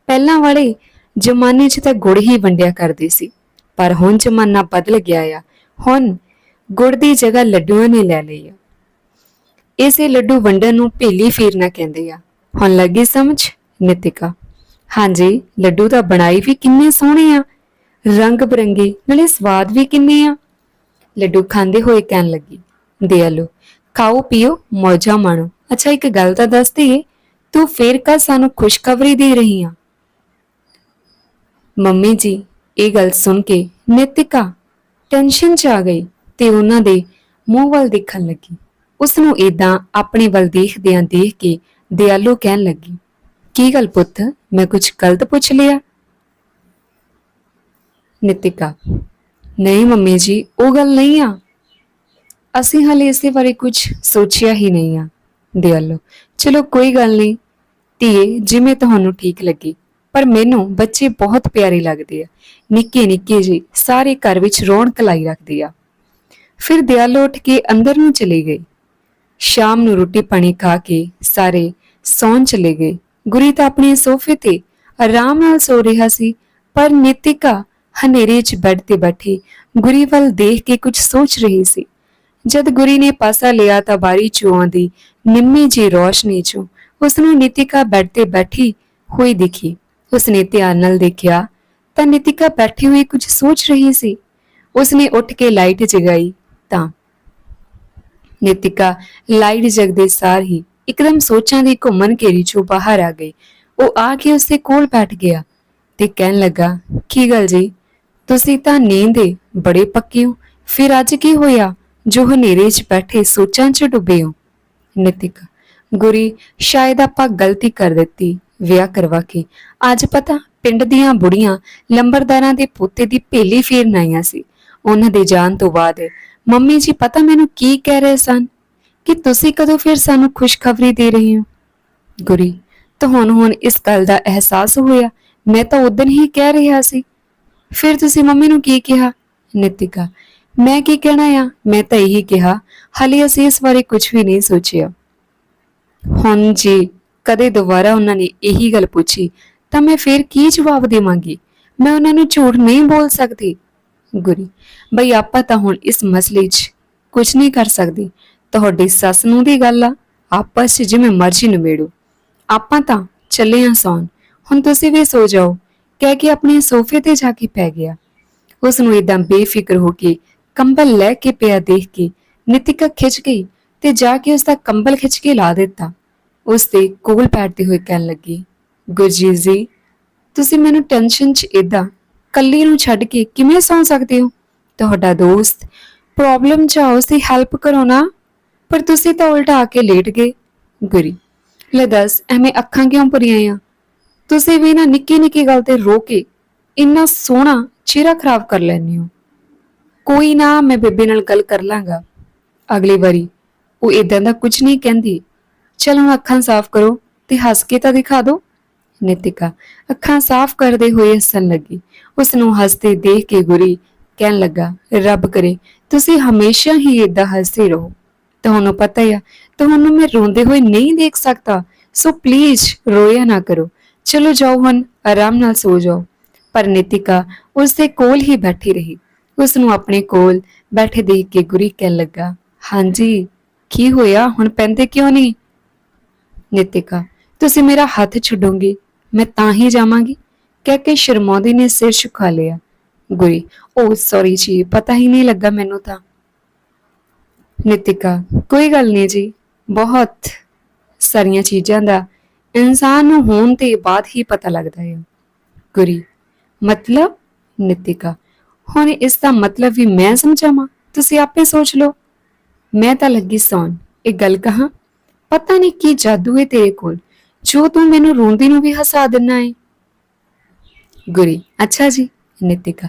ਪਹਿਲਾਂ ਵਾਲੇ ਜ਼ਮਾਨੇ 'ਚ ਤਾਂ ਗੁੜ ਹੀ ਵੰਡਿਆ ਕਰਦੇ ਸੀ, ਪਰ ਹੁਣ ਜ਼ਮਾਨਾ ਬਦਲ ਗਿਆ ਆ। ਹੁਣ ਗੁੜ ਦੀ ਜਗ੍ਹਾ ਲੱਡੂਆਂ ਨੇ ਲੈ ਲਈ ਆ। ਇਸੇ ਲੱਡੂ ਵੰਡਣ ਨੂੰ ਭੇਲੀ ਫੇਰਨਾ ਕਹਿੰਦੇ ਆ। ਹੁਣ ਲੱਗੀ ਸਮਝ, ਨਿਤਿਕਾ? ਹਾਂਜੀ, ਲੱਡੂ ਤਾਂ ਬਣਾਈ ਵੀ ਕਿੰਨੇ ਸੋਹਣੇ ਆ। ਰੰਗ ਬਰੰਗੇ, ਨਾਲੇ ਸਵਾਦ ਵੀ ਕਿੰਨੇ ਆ। ਲੱਡੂ ਖਾਂਦੇ ਹੋਏ ਕਹਿਣ ਲੱਗੀ, ਦਿਆਲੂ, ਖਾਓ, ਪੀਓ, ਮੌਜਾਂ ਮਾਣੋ। ਅੱਛਾ, ਇੱਕ ਗੱਲ ਤਾਂ ਦੱਸ ਦਈਏ, ਤੂੰ ਫੇਰ ਕਾ ਸਾਨੂੰ ਖੁਸ਼ਖਬਰੀ ਦੇ ਰਹੀ ਆ। ਮੰਮੀ ਜੀ, ਇਹ ਗੱਲ ਸੁਣ ਕੇ ਨਿਤਿਕਾ ਟੈਨਸ਼ਨ ਚ ਆ ਗਈ ਤੇ ਉਹਨਾਂ ਦੇ ਮੂੰਹ ਵੱਲ ਦੇਖਣ ਲੱਗੀ। ਉਸ ਨੂੰ ਇਦਾਂ ਆਪਣੇ ਵੱਲ ਦੇਖਦਿਆਂ ਦੇਖ ਕੇ ਦਿਆਲੂ ਕਹਿਣ ਲੱਗੀ, ਕੀ ਗੱਲ ਪੁੱਤ? ਮੈਂ ਕੁਝ ਗਲਤ ਪੁੱਛ ਲਿਆ? ਨਿਤਿਕਾ, ਨਹੀਂ ਮੰਮੀ ਜੀ, ਉਹ ਗੱਲ ਨਹੀਂ ਆ। ਅਸੀਂ ਹਾਲੇ ਇਸੇ ਬਾਰੇ ਕੁਝ ਸੋਚਿਆ ਹੀ ਨਹੀਂ ਆ। ਦਿਆਲੂ, ਚਲੋ ਕੋਈ ਗੱਲ ਨਹੀਂ। ਧੀਏ, ਜਿਵੇਂ ਤੁਹਾਨੂੰ ਠੀਕ ਲੱਗੇ, ਪਰ ਮੈਨੂੰ ਬੱਚੇ ਬਹੁਤ ਪਿਆਰੇ ਲੱਗਦੇ ਆ। ਨਿੱਕੇ ਨਿੱਕੇ ਜੀ ਸਾਰੇ ਘਰ ਵਿੱਚ ਰੌਣਕ ਲਾਈ ਰੱਖਦੇ ਆ। ਫਿਰ ਦਿਆਲੋ ਉੱਠ ਕੇ ਅੰਦਰ ਨੂੰ ਚਲੇ ਗਏ। ਸ਼ਾਮ ਨੂੰ ਰੋਟੀ ਪਾਣੀ ਖਾ ਕੇ ਸਾਰੇ ਸੌਣ ਚਲੇ ਗਏ। ਗੁਰੀ ਤਾਂ ਆਪਣੇ ਸੋਫੇ ਤੇ ਆਰਾਮ ਨਾਲ ਸੋ ਰਿਹਾ ਸੀ, ਪਰ ਨਿਤਿਕਾ ਹਨੇਰੇ 'ਚ ਬੈੱਡ ਤੇ ਬੈਠੀ ਗੁਰੀ ਵੱਲ ਦੇਖ ਕੇ ਕੁਝ ਸੋਚ ਰਹੀ ਸੀ। ਜਦ ਗੁਰੀ ਨੇ ਪਾਸਾ ਲਿਆ ਤਾਂ ਬਾਰੀ ਚੋਂ ਆਉਂਦੀ ਨਿੰਮੀ ਜੀ ਰੋਸ਼ਨੀ ਚੋਂ ਉਸ ਨੂੰ ਨਿਤਿਕਾ ਬੈੱਡ ਤੇ ਬੈਠੀ ਹੋਈ ਦਿਖੀ। ਉਸਨੇ ਧਿਆਨ ਨਾਲ ਦੇਖਿਆ ਤਾਂ ਨਿਤਿਕਾ ਬੈਠੀ ਹੋਈ ਕੁਝ ਸੋਚ ਰਹੀ ਸੀ। ਉਸਨੇ ਉੱਠ ਕੇ ਲਾਈਟ ਜਗਾਈ ਤਾਂ ਨਿਤਿਕਾ ਲਾਈਟ ਜਗਦੇ ਸਾਰ ਹੀ ਇੱਕਦਮ ਸੋਚਾਂ ਦੀ ਘੁੰਮਣ ਘੇਰੀ ਚੋਂ ਬਾਹਰ ਆ ਗਈ। ਉਹ ਆ ਕੇ ਉਸਦੇ ਕੋਲ ਬੈਠ ਗਿਆ ਤੇ ਕਹਿਣ ਲੱਗਾ, ਕੀ ਗੱਲ ਜੀ? ਤੁਸੀਂ ਤਾਂ ਨੀਂਦ ਬੜੇ ਪੱਕੇ ਹੋ। ਫਿਰ ਅੱਜ ਕੀ ਹੋਇਆ? ਜੋ ਹਨੇਰੇ 'ਚ ਬੈਠੇ ਸੋਚਾਂ 'ਚ ਡੁੱਬੇ ਹੋ। ਨਿਤਿਕਾ, ਗੁਰੀ, ਸ਼ਾਇਦ ਆਪਾਂ ਗਲਤੀ ਕਰ ਦਿੱਤੀ। ਵਿਆਹ ਕਰਵਾ ਕੇ, ਅੱਜ ਪਤਾ ਪਿੰਡ ਦੀਆਂ ਬੁੜੀਆਂ ਲੰਬਰਦਾਰਾਂ ਦੇ ਪੋਤੇ ਦੀ ਭੇਲੀ ਫੇਰਨ ਆਈਆਂ ਸੀ। ਉਹਨਾਂ ਦੇ ਜਾਣ ਤੋਂ ਬਾਅਦ ਮੰਮੀ ਜੀ, ਪਤਾ ਮੈਨੂੰ ਕੀ ਕਹਿ ਰਹੇ ਸਨ? ਕਿ ਤੁਸੀਂ ਕਦੋਂ ਫਿਰ ਸਾਨੂੰ ਖੁਸ਼ਖਬਰੀ ਦੇ ਰਹੇ ਹੋ? ਗੁਰੀ ਤੁਹਾਨੂੰ ਹੁਣ ਇਸ ਗੱਲ ਦਾ ਅਹਿਸਾਸ ਹੋਇਆ। ਮੈਂ ਤਾਂ ਉਦੋਂ ਹੀ ਕਹਿ ਰਿਹਾ ਸੀ। ਫਿਰ ਤੁਸੀਂ ਮੰਮੀ ਨੂੰ ਕੀ ਕਿਹਾ? ਨਿਤਿਕਾ, ਮੈਂ ਕੀ ਕਹਿਣਾ ਆ? ਮੈਂ ਤਾਂ ਇਹੀ ਕਿਹਾ, ਹਾਲੇ ਅਸੀਂ ਇਸ ਬਾਰੇ ਕੁਝ ਵੀ ਨਹੀਂ ਸੋਚਿਆ। ਹੁਣ ਜੀ ਕਦੇ ਦੁਬਾਰਾ ਉਹਨਾਂ ਨੇ ਇਹੀ ਗੱਲ ਪੁੱਛੀ, ਤਾਂ ਮੈਂ ਫਿਰ ਕੀ ਜਵਾਬ ਦੇਵਾਂਗੀ? ਮੈਂ ਉਹਨਾਂ ਨੂੰ ਝੂਠ ਨਹੀਂ ਬੋਲ ਸਕਦੀ। ਗੁਰੀ, ਬਈ ਆਪਾਂ ਤਾਂ ਹੁਣ ਇਸ ਮਸਲੇ 'ਚ ਕੁਝ ਨਹੀਂ ਕਰ ਸਕਦੇ। ਤੁਹਾਡੀ ਸੱਸ ਨੂੰ ਦੀ ਗੱਲ ਆ ਆਪਸ 'ਚ ਜਿਵੇਂ ਮਰਜ਼ੀ ਨਿਬੇੜੋ। ਆਪਾਂ ਤਾਂ ਚੱਲੇ ਆਂ ਸੌਣ। ਹੁਣ ਤੁਸੀਂ ਵੀ ਸੋ ਜਾਓ, ਕਹਿ ਕੇ ਆਪਣੇ ਸੋਫੇ ਤੇ ਜਾ ਕੇ ਪੈ ਗਿਆ। ਉਸ ਨੂੰ ਇਦਾਂ ਬੇਫਿਕਰ ਹੋ ਕੇ ਕੰਬਲ ਲੈ ਕੇ ਪਿਆ ਦੇਖ ਕੇ ਨਿਤਿਕਾ ਖਿੱਚ ਗਈ ਤੇ ਜਾ ਕੇ ਉਸ ਦਾ ਕੰਬਲ ਖਿੱਚ ਕੇ ਲਾ ਦਿੱਤਾ। ਉਸ ਦੇ ਕੋਲ ਬੈਠਦੇ ਹੋਏ ਕਹਿਣ ਲੱਗੀ, ਗੁਰਜੀਤ ਜੀ, ਤੁਸੀਂ ਮੈਨੂੰ ਟੈਨਸ਼ਨ 'ਚ ਇਦਾਂ ਕੱਲੀ ਨੂੰ ਛੱਡ ਕੇ ਕਿਵੇਂ ਸੌਂ ਸਕਦੇ ਹੋ? ਤੁਹਾਡਾ ਦੋਸਤ ਪ੍ਰੋਬਲਮ 'ਚ ਆ ਸੀ ਹੈਲਪ ਕਰੋ ਨਾ। ਪਰ ਤੁਸੀਂ ਤਾਂ ਉਲਟਾ ਆ ਕੇ ਲੇਟ ਗਏ। ਗੁਰੀ, ਲੈ ਦੱਸ, ਐਵੇਂ ਅੱਖਾਂ ਕਿਉਂ ਭਰੀਆਂ ਆ? ਤੁਸੀਂ ਵੀ ਨਾ ਨਿੱਕੀ ਨਿੱਕੀ ਗੱਲ ਤੇ ਰੋ ਕੇ ਇੰਨਾ ਸੋਹਣਾ ਚਿਹਰਾ ਖਰਾਬ ਕਰ ਲੈਂਦੇ ਹੋ। ਕੋਈ ਨਾ ਮੈਂ ਬੇਬੇ ਨਾਲ ਗੱਲ ਕਰ ਲਾਂਗਾ। ਅਗਲੀ ਵਾਰੀ ਉਹ ਇਦਾਂ ਦਾ ਕੁਝ ਨਹੀਂ ਕਹਿੰਦੀ। ਚਲ ਹੁਣ ਅੱਖਾਂ ਸਾਫ਼ ਕਰੋ ਤੇ ਹੱਸ ਕੇ ਤਾਂ ਦਿਖਾ ਦਿਓ। ਨਿਤਿਕਾ ਅੱਖਾਂ ਸਾਫ਼ ਕਰਦੇ ਹੋਏ ਹੱਸਣ ਲੱਗੀ। ਉਸ ਨੂੰ ਹੱਸਦੇ ਦੇਖ ਕੇ ਗੁਰੀ ਕਹਿਣ ਲੱਗਾ, ਰੱਬ ਕਰੇ, ਤੁਸੀਂ ਹਮੇਸ਼ਾ ਹੀ ਇਦਾਂ ਹੱਸਦੇ ਰਹੋ। ਤੁਹਾਨੂੰ ਪਤਾ ਹੀ ਆ, ਤੁਹਾਨੂੰ ਮੈਂ ਰੋਂਦੇ ਹੋਏ ਨਹੀਂ ਦੇਖ ਸਕਦਾ। ਸੋ ਪਲੀਜ਼ ਰੋਇਆ ਨਾ ਕਰੋ। ਚਲੋ ਜਾਓ ਹੁਣ, ਆਰਾਮ ਨਾਲ ਸੋ ਜਾਓ। ਪਰ ਨਿਤਿਕਾ ਉਸ ਦੇ ਕੋਲ ਹੀ ਬੈਠੀ ਰਹੀ। ਉਸ ਨੂੰ ਆਪਣੇ ਕੋਲ ਬੈਠੇ ਦੇਖ ਕੇ ਗੁਰੀ ਕਹਿਣ ਲੱਗਾ, ਹਾਂਜੀ, ਕੀ ਹੋਇਆ? ਹੁਣ ਪੈਂਦੇ ਕਿਉਂ ਨਹੀਂ? ਨਿਤਿਕਾ, ਤੁਸੀਂ ਮੇਰਾ ਹੱਥ ਛੱਡੋਗੇ। ਮੈਂ ਤਾਂ ਹੀ ਜਾਵਾਂਗੀ। ਕਹਿ ਕੇ ਸ਼ਰਮਾਉਂਦੀ ਨੇ ਸਿਰ ਝੁਕਾ ਲਿਆ। ਗੁਰੀ, ਓ ਸੌਰੀ ਜੀ, ਪਤਾ ਹੀ ਨਹੀਂ ਲੱਗਾ ਮੈਨੂੰ ਤਾਂ। ਨਿਤਿਕਾ, ਕੋਈ ਗੱਲ ਨਹੀਂ ਜੀ, ਬਹੁਤ ਸਾਰੀਆਂ ਚੀਜ਼ਾਂ ਦਾ ਇਨਸਾਨ ਨੂੰ ਹੋਣ ਤੇ ਬਾਅਦ ਹੀ ਪਤਾ ਲੱਗਦਾ ਹੈ ਗੁਰੀ, ਮਤਲਬ? ਨਿਤਿਕਾ, ਹੁਣ ਇਸ ਦਾ ਮਤਲਬ ਵੀ ਮੈਂ ਸਮਝਾਵਾਂ, ਤੁਸੀਂ ਆਪੇ ਸੋਚ ਲਓ। ਮੈਂ ਤਾਂ ਲੱਗੀ ਸੌਣ ਇਹ ਗੱਲ ਕਹਾਂ, ਪਤਾ ਨਹੀਂ ਕੀ ਜਾਦੂ ਹੈ ਤੇਰੇ ਕੋਲ। ਜੋ ਤੂੰ ਮੈਨੂੰ ਰੋਂਦੀ ਨੂੰ ਵੀ ਹਸਾ ਦਿੰਨਾ ਹੈ ਗੁਰੀ ਅੱਛਾ ਜੀ ਨਿਤਿਕਾ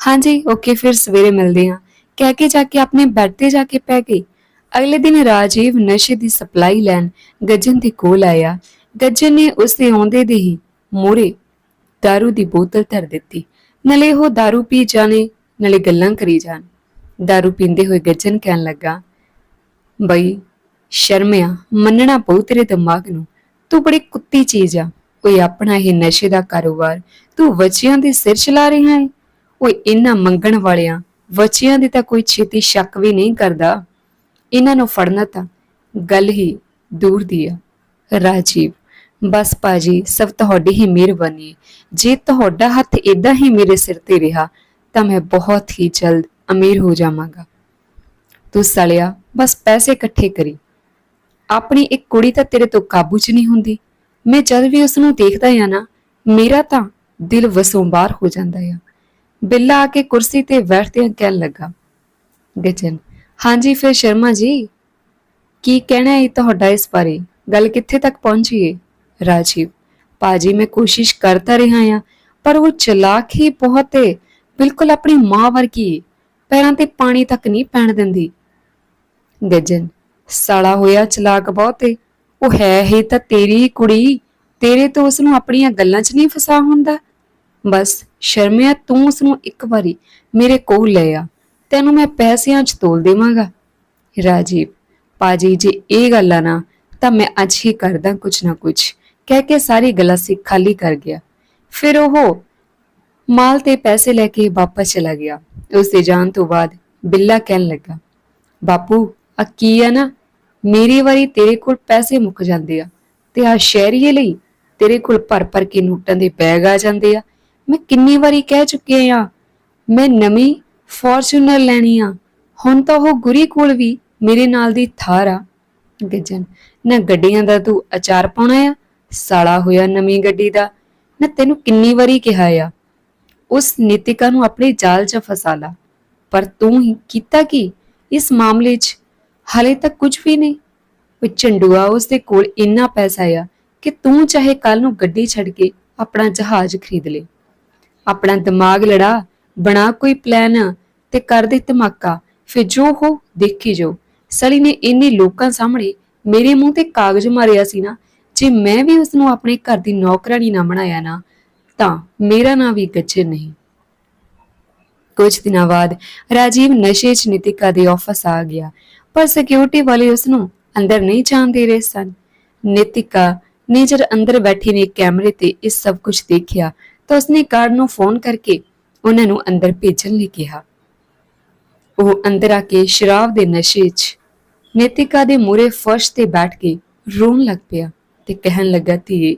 ਹਾਂਜੀ ਓਕੇ ਫਿਰ ਸਵੇਰੇ ਮਿਲਦੇ ਹਾਂ ਕਹਿ ਕੇ ਜਾ ਕੇ ਆਪਣੇ ਬੈੱਡ ਤੇ ਜਾ ਕੇ ਪੈ ਗਈ ਅਗਲੇ ਦਿਨ ਰਾਜੀਵ ਨਸ਼ੇ ਦੀ ਸਪਲਾਈ ਲੈਣ ਗੱਜਨ ਦੇ ਕੋਲ ਆਇਆ ਗੱਜਨ ਨੇ ਉਸ ਦੇ ਆਉਂਦੇ ਦੇ ਹੀ ਮੋਰੇ दारू ਦੀ ਬੋਤਲ ਧਰ ਦਿੱਤੀ ਨਲੇ ਉਹ दारू ਪੀ ਜਾਣੇ ਨਲੇ ਗੱਲਾਂ ਕਰੀ ਜਾਣ दारू ਪੀਂਦੇ ਹੋਏ ਗੱਜਨ ਕਹਿਣ ਲੱਗਾ ਬਈ ਸ਼ਰਮਿਆ ਮੰਨਣਾ ਪਊ ਤੇਰੇ ਦਿਮਾਗ ਨੂੰ ਤੂੰ ਬੜੀ ਕੁੱਤੀ ਚੀਜ਼ ਆ। ਕੋਈ ਆਪਣਾ ਇਹ ਨਸ਼ੇ ਦਾ ਕਾਰੋਬਾਰ ਤੂੰ ਬੱਚਿਆਂ ਦੇ ਸਿਰ ਚਲਾ ਰਿਹਾ ਹੈ ਓਏ, ਇਹਨਾਂ ਮੰਗਣ ਵਾਲਿਆਂ ਬੱਚਿਆਂ ਦੀ ਤਾਂ ਕੋਈ ਛੇਤੀ ਸ਼ੱਕ ਵੀ ਨਹੀਂ ਕਰਦਾ। ਇਹਨਾਂ ਨੂੰ ਫੜਨਾ ਤਾਂ ਗੱਲ ਹੀ ਦੂਰ ਦੀ ਆ। ਰਾਜੀਵ, ਬਸ ਪਾਜੀ ਸਭ ਤੁਹਾਡੀ ਹੀ ਮਿਹਰਬਾਨੀ। ਹੈ। ਜੇ ਤੁਹਾਡਾ ਹੱਥ ਇਦਾਂ ਹੀ ਮੇਰੇ ਸਿਰ ਤੇ ਰਿਹਾ, ਤਾਂ ਮੈਂ ਬਹੁਤ ਹੀ ਜਲਦ ਅਮੀਰ ਹੋ ਜਾਵਾਂਗਾ। ਤੂੰ ਸਲਿਆ, ਬਸ ਪੈਸੇ ਇਕੱਠੇ ਕਰੀ। ਆਪਣੀ ਇੱਕ ਕੁੜੀ ਤਾਂ ਤੇਰੇ ਤੋਂ ਕਾਬੂ 'ਚ ਨਹੀਂ ਹੁੰਦੀ। ਮੈਂ ਜਦ ਵੀ ਉਸ ਨੂੰ ਦੇਖਦਾ ਆ ਨਾ, ਮੇਰਾ ਤਾਂ ਦਿਲ ਵਸੋਂ ਹੋ ਜਾਂਦਾ ਆ। ਬਿੱਲਾ ਆ ਕੇ ਕੁਰਸੀ ਤੇ ਬੈਠਦਿਆਂ ਕਹਿਣ ਲੱਗਾ, ਗਜਨ, ਹਾਂਜੀ, ਫਿਰ ਸ਼ਰਮਾ ਜੀ, ਕੀ ਕਹਿਣਾ ਹੈ ਤੁਹਾਡਾ ਇਸ ਬਾਰੇ? ਗੱਲ ਕਿੱਥੇ ਤੱਕ ਪਹੁੰਚੀ ਹੈ ਰਾਜੀਵ ਪਾਜੀ ਮੈਂ ਕੋਸ਼ਿਸ਼ ਕਰਦਾ ਰਿਹਾ ਆ, ਪਰ ਉਹ ਚਲਾਕ ਹੀ ਬਹੁਤ ਹੈ ਬਿਲਕੁਲ ਆਪਣੀ ਮਾਂ ਵਰਗੀ ਪੈਰਾਂ ਤੇ ਪਾਣੀ ਤੱਕ ਨਹੀਂ ਪੈਣ ਦਿੰਦੀ। ਗਜਨ ਸਾਲਾ ਹੋਇਆ ਚਲਾਕ ਬਹੁਤੇ। ਉਹ ਹੈ ਹੀ ਤਾਂ ਤੇਰੀ ਕੁੜੀ। ਤੇਰੇ ਤੋਂ ਉਸ ਨੂੰ ਆਪਣੀਆਂ ਗੱਲਾਂ 'ਚ ਨਹੀਂ ਫਸਾ ਹੁੰਦਾ। ਬਸ ਸ਼ਰਮਿਆ ਤੂੰ ਉਸ ਨੂੰ ਇੱਕ ਵਾਰੀ ਮੇਰੇ ਕੋਲ ਲੈ ਆ। ਤੈਨੂੰ ਮੈਂ ਪੈਸਿਆਂ 'ਚ ਤੋਲ ਦੇਵਾਂਗਾ। ਰਾਜੀਵ, ਪਾਜੀ ਜੇ ਇਹ ਗੱਲ ਆ ਨਾ, ਤਾਂ ਮੈਂ ਅੱਜ ਹੀ ਕਰਦਾ ਕੁਛ ਨਾ ਕੁਛ। ਕਹਿ ਕੇ ਸਾਰੀ ਗਲਾਸੀ ਖਾਲੀ ਕਰ ਗਿਆ। ਫਿਰ ਉਹ ਮਾਲ ਤੇ ਪੈਸੇ ਲੈ ਕੇ ਵਾਪਸ ਚਲਾ ਗਿਆ। ਉਸ ਦੇ ਜਾਣ ਤੋਂ ਬਾਅਦ ਬਿੱਲਾ ਕਹਿਣ ਲੱਗਾ, ਬਾਪੂ ਆ ਕੀ ਆ ਨਾ? ਮੇਰੀ ਵਾਰੀ ਤੇਰੇ ਕੋਲ ਪੈਸੇ ਮੁੱਕ ਜਾਂਦੇ ਆ ਤੇ ਆ ਸ਼ਹਿਰੀਏ ਲਈ ਤੇਰੇ ਕੋਲ ਭਰ ਭਰ ਕੇ ਨੋਟਾਂ ਦੇ ਬੈਗ ਆ ਜਾਂਦੇ ਆ। ਮੈਂ ਕਿੰਨੀ ਵਾਰੀ ਕਹਿ ਚੁੱਕੀ ਆ, ਮੈਂ ਨਵੀਂ ਫੋਰਚੂਨਰ ਲੈਣੀ ਆ। ਹੁਣ ਤਾਂ ਉਹ ਗੁਰੀ ਕੋਲ ਵੀ ਮੇਰੇ ਨਾਲ ਦੀ ਥਾਰ ਆ। ਗੱਜਣ, ਨਾ ਗੱਡੀਆਂ ਦਾ ਤੂੰ ਅਚਾਰ ਪਾਉਣਾ ਆ? ਸਾਲਾ ਹੋਇਆ ਨਵੀਂ ਗੱਡੀ ਦਾ। ਨਾ ਤੈਨੂੰ ਕਿੰਨੀ ਵਾਰੀ ਕਿਹਾ ਆ, ਉਸ ਨੀਤਿਕਾ ਨੂੰ ਆਪਣੇ ਜਾਲ 'ਚ ਫਸਾ ਲਾ। ਪਰ ਤੂੰ ਕੀਤਾ ਕੀ? ਇਸ ਮਾਮਲੇ 'ਚ ਹਾਲੇ ਤੱਕ ਕੁਝ ਵੀ ਨਹੀਂ। ਉਹ ਚੰਡੂਆ ਉਸ ਦੇ ਕੋਲ ਇੰਨਾ ਪੈਸਾ ਆ ਕਿ ਤੂੰ ਚਾਹੇ ਕੱਲ ਨੂੰ ਗੱਡੀ ਛੱਡ ਕੇ ਆਪਣਾ ਜਹਾਜ਼ ਖਰੀਦ ਲੈ। ਆਪਣਾ ਦਿਮਾਗ ਲੜਾ, ਬਣਾ ਕੋਈ ਪਲਾਨ ਤੇ ਕਰ ਦੇ ਧਮਾਕਾ, ਫਿਰ ਜੋ ਹੋ ਦੇਖੀ ਜੋ ਸਲੀ ਨੇ ਇੰਨੇ ਲੋਕਾਂ ਸਾਹਮਣੇ ਮੇਰੇ ਮੂੰਹ ਤੇ ਕਾਗਜ਼ ਮਾਰਿਆ ਸੀ ਨਾ, ਜੇ ਮੈਂ ਵੀ ਉਸ ਨੂੰ ਆਪਣੇ ਘਰ ਦੀ ਨੌਕਰਾਨੀ ਨਾ ਬਣਾਇਆ ਨਾ, ਤਾਂ ਮੇਰਾ ਨਾਂ ਵੀ ਗੱਜੇ ਨਹੀਂ। ਕੁਝ ਦਿਨਾਂ ਬਾਅਦ ਰਾਜੀਵ ਨਸ਼ੇ 'ਚ ਨਿਤਿਕਾ ਦੇ ਆਫਿਸ ਆ ਗਿਆ। ਪਰ ਸਿਕਿਉਰਿਟੀ ਵਾਲੇ ਉਸ ਨੂੰ ਅੰਦਰ ਨਹੀਂ ਜਾਣ ਦੇ ਰਹੇ ਸਨ। ਨਿਤਿਕਾ ਨੇ ਜਦ ਅੰਦਰ ਬੈਠੀ ਨੇ ਕੈਮਰੇ ਤੇ ਇਹ ਸਭ ਕੁਝ ਦੇਖਿਆ ਤਾਂ ਉਸਨੇ ਗਾਰਡ ਨੂੰ ਫੋਨ ਕਰਕੇ ਉਹਨਾਂ ਨੂੰ ਅੰਦਰ ਭੇਜਣ ਲਈ ਕਿਹਾ। ਉਹ ਅੰਦਰ ਆ ਕੇ ਸ਼ਰਾਬ ਦੇ ਨਸ਼ੇ 'ਚ ਨਿਤਿਕਾ ਦੇ ਮੂਰੇ ਫਰਸ਼ ਤੇ ਬੈਠ ਕੇ ਰੋਣ ਲੱਗ ਪਿਆ ਤੇ ਕਹਿਣ ਲੱਗਾ, ਧੀਏ,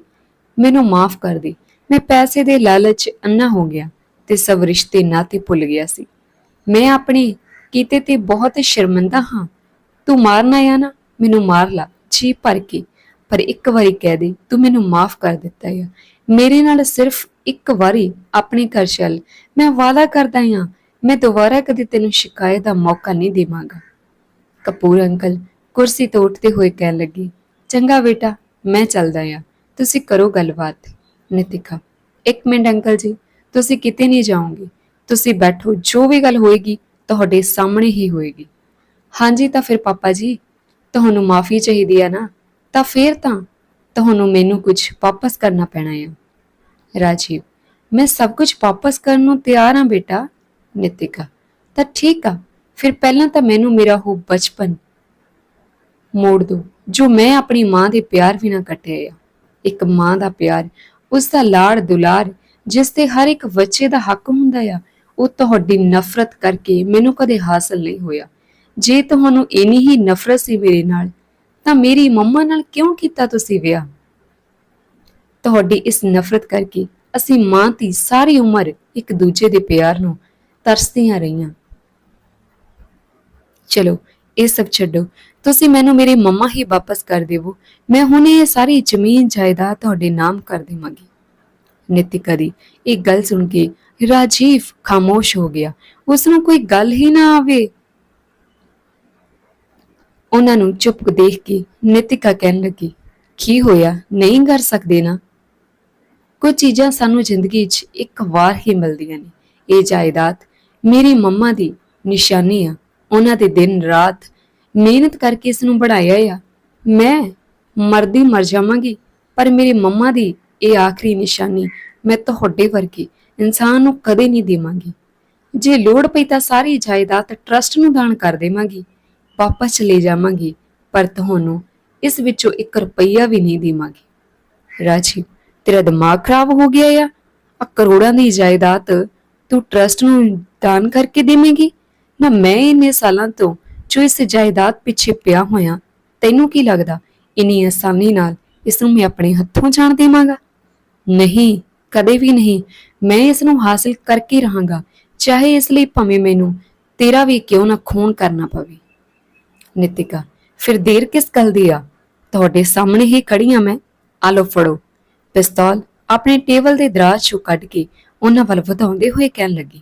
ਮੈਨੂੰ ਮਾਫ ਕਰ ਦੇ। ਮੈਂ ਪੈਸੇ ਦੇ ਲਾਲਚ ਅੰਨਾ ਹੋ ਗਿਆ ਤੇ ਸਭ ਰਿਸ਼ਤੇ ਨਾਤੇ ਭੁੱਲ ਗਿਆ ਸੀ। ਮੈਂ ਆਪਣੇ ਕੀਤੇ ਤੇ ਬਹੁਤ ਸ਼ਰਮਿੰਦਾ ਹਾਂ। ਤੂੰ ਮਾਰਨਾ ਆ ਨਾ, ਮੈਨੂੰ ਮਾਰ ਲਾ ਜੀ ਭਰ ਕੇ। ਪਰ ਇੱਕ ਵਾਰੀ ਕਹਿ ਦੇ, ਤੂੰ ਮੈਨੂੰ ਮਾਫ ਕਰ ਦਿੱਤਾ ਆ ਮੇਰੇ ਨਾਲ ਸਿਰਫ ਇੱਕ ਵਾਰੀ ਆਪਣੇ ਘਰ ਚੱਲ। ਮੈਂ ਵਾਅਦਾ ਕਰਦਾ ਹਾਂ, ਮੈਂ ਦੁਬਾਰਾ ਕਦੇ ਤੈਨੂੰ ਸ਼ਿਕਾਇਤ ਦਾ ਮੌਕਾ ਨਹੀਂ ਦੇਵਾਂਗਾ। ਕਪੂਰ ਅੰਕਲ ਕੁਰਸੀ ਤੋਂ ਉੱਠਦੇ ਹੋਏ ਕਹਿਣ ਲੱਗੇ, ਚੰਗਾ ਬੇਟਾ, ਮੈਂ ਚੱਲਦਾ ਆ ਤੁਸੀਂ ਕਰੋ ਗੱਲਬਾਤ। ਨਿਤਿਕਾ, ਇੱਕ ਮਿੰਟ ਅੰਕਲ ਜੀ, ਤੁਸੀਂ ਕਿਤੇ ਨਹੀਂ ਜਾਓਗੇ। ਤੁਸੀਂ ਬੈਠੋ, ਜੋ ਵੀ ਗੱਲ ਹੋਏਗੀ ਤੁਹਾਡੇ ਸਾਹਮਣੇ ਹੀ ਹੋਏਗੀ। ਹਾਂਜੀ ਤਾਂ ਫਿਰ ਪਾਪਾ ਜੀ, ਤੁਹਾਨੂੰ ਮਾਫੀ ਚਾਹੀਦੀ ਆ ਨਾ। ਤਾਂ ਫਿਰ ਤਾਂ ਤੁਹਾਨੂੰ ਮੈਨੂੰ ਕੁਝ ਵਾਪਸ ਕਰਨਾ ਪੈਣਾ ਆ। ਰਾਜੀਵ, ਮੈਂ ਸਭ ਕੁਝ ਵਾਪਸ ਕਰਨ ਨੂੰ ਤਿਆਰ ਹਾਂ ਬੇਟਾ, ਨਿਤਿਕਾ। ਤਾਂ ਠੀਕ ਆ, ਫਿਰ ਪਹਿਲਾਂ ਤਾਂ ਮੈਨੂੰ ਮੇਰਾ ਉਹ ਬਚਪਨ। ਮੋੜ ਦੋ, ਜੋ ਮੈਂ ਆਪਣੀ ਮਾਂ ਦੇ ਪਿਆਰ ਬਿਨਾਂ ਕੱਟਿਆ ਆ। ਇੱਕ ਮਾਂ ਦਾ ਪਿਆਰ, ਉਸ ਦਾ ਲਾੜ ਦੁਲਾਰ, ਜਿਸ ਤੇ ਹਰ ਇੱਕ ਬੱਚੇ ਦਾ ਹੱਕ ਹੁੰਦਾ ਆ, ਉਹ ਤੁਹਾਡੀ ਨਫ਼ਰਤ ਕਰਕੇ ਮੈਨੂੰ ਕਦੇ ਹਾਸਲ ਨਹੀਂ ਹੋਇਆ। ਜੇ ਤੁਹਾਨੂੰ ਇੰਨੀ ਹੀ ਨਫ਼ਰਤ ਸੀ ਮੇਰੇ ਨਾਲ, ਤਾਂ ਮੇਰੀ ਮੰਮਾ ਨਾਲ ਕਿਉਂ ਕੀਤਾ ਤੁਸੀਂ ਵਿਆਹ? ਤੁਹਾਡੀ ਇਸ ਨਫ਼ਰਤ ਕਰਕੇ ਅਸੀਂ ਮਾਂ ਦੀ ਸਾਰੀ ਉਮਰ ਇੱਕ ਦੂਜੇ ਦੇ ਪਿਆਰ ਨੂੰ ਤਰਸਦੀਆਂ ਰਹੀਆਂ। ਚਲੋ, ਇਹ ਸਭ ਛੱਡੋ। ਤੁਸੀਂ ਮੈਨੂੰ ਮੇਰੇ ਮੰਮਾ ਹੀ ਵਾਪਸ ਕਰ ਦੇਵੋ। ਮੈਂ ਹੁਣੇ ਇਹ ਸਾਰੀ ਜ਼ਮੀਨ ਜਾਇਦਾਦ ਤੁਹਾਡੇ ਨਾਮ ਕਰ ਦੇਵਾਂਗੀ। ਨਿਤਿਕਾ ਦੀ ਇਹ ਗੱਲ ਸੁਣ ਕੇ ਰਾਜੀਵ ਖਾਮੋਸ਼ ਹੋ ਗਿਆ। ਉਸ ਨੂੰ ਕੋਈ ਗੱਲ ਹੀ ਨਾ ਆਵੇ। ਉਹਨਾਂ ਨੂੰ ਚੁੱਪ ਦੇਖ ਕੇ ਨਿਤਿਕਾ ਕਹਿਣ ਲੱਗੀ, ਕੀ ਹੋਇਆ? ਨਹੀਂ ਕਰ ਸਕਦੇ ਨਾ? ਕੁਝ ਚੀਜ਼ਾਂ ਸਾਨੂੰ ਜ਼ਿੰਦਗੀ 'ਚ ਇੱਕ ਵਾਰ ਹੀ ਮਿਲਦੀਆਂ ਨੇ। ਇਹ ਜਾਇਦਾਦ ਮੇਰੀ ਮੰਮਾ ਦੀ ਨਿਸ਼ਾਨੀ ਆ। ਉਹਨਾਂ ਦੇ ਦਿਨ ਰਾਤ ਮਿਹਨਤ ਕਰਕੇ ਇਸ ਨੂੰ ਬਣਾਇਆ ਆ। ਮੈਂ ਮਰਦੀ ਮਰ ਜਾਵਾਂਗੀ, ਪਰ ਮੇਰੇ ਮੰਮਾ ਦੀ ਇਹ ਆਖਰੀ ਨਿਸ਼ਾਨੀ ਮੈਂ ਤੁਹਾਡੇ ਵਰਗੇ ਇਨਸਾਨ ਨੂੰ ਕਦੇ ਨਹੀਂ ਦੇਵਾਂਗੀ। ਜੇ ਲੋੜ ਪਈ ਤਾਂ ਸਾਰੀ ਜਾਇਦਾਦ ਟਰਸਟ ਨੂੰ ਦਾਨ ਕਰ ਦੇਵਾਂਗੀ। ਵਾਪਸ ਚਲੇ ਜਾਵਾਂਗੀ, ਪਰ ਤੁਹਾਨੂੰ ਇਸ ਵਿੱਚੋਂ 1 ਰੁਪਈਆ ਵੀ ਨਹੀਂ ਦੇਵਾਂਗੀ। ਰਾਜੀ, ਤੇਰਾ ਦਿਮਾਗ ਖਰਾਬ ਹੋ ਗਿਆ ਆ? ਆ ਕਰੋੜਾਂ ਦੀ ਜਾਇਦਾਦ ਤੂੰ ਟਰਸਟ ਨੂੰ ਦਾਨ ਕਰਕੇ ਦੇਵੇਂਗੀ? ਨਾ ਮੈਂ ਇੰਨੇ ਸਾਲਾਂ ਤੋਂ ਜੋ ਇਸ ਜਾਇਦਾਦ ਪਿੱਛੇ ਪਿਆ ਹੋਇਆ, ਤੈਨੂੰ ਕੀ ਲੱਗਦਾ? ਇਨੀ ਆਸਾਨੀ ਨਾਲ ਇਸ ਨੂੰ ਮੈਂ ਆਪਣੇ ਹੱਥੋਂ ਜਾਣ ਦੇਵਾਂਗਾ? ਨਹੀਂ, ਕਦੇ ਵੀ ਨਹੀਂ। ਮੈਂ ਇਸ ਨੂੰ ਹਾਸਲ ਕਰਕੇ ਰਹਾਂਗਾ, ਚਾਹੇ ਇਸ ਲਈ ਭਾਵੇਂ ਮੈਨੂੰ ਤੇਰਾ ਵੀ ਕਿਉਂ ਨਾ ਖੂਨ ਕਰਨਾ ਪਵੇ। ਨਿਤਿਕਾ, ਫਿਰ ਦੇਰ ਕਿਸ ਗੱਲ ਦੀ ਆ? ਤੁਹਾਡੇ ਸਾਹਮਣੇ ਹੀ ਖੜੀ ਆ ਮੈਂ। ਆ ਲਓ ਫੜੋ। ਪਿਸਤੌਲ ਆਪਣੇ ਟੇਬਲ ਦੇ ਦਰਾਜ਼ ਚੋਂ ਕੱਢ ਕੇ ਉਹਨਾਂ ਵੱਲ ਵਧਾਉਂਦੇ ਹੋਏ ਕਹਿਣ ਲੱਗੀ,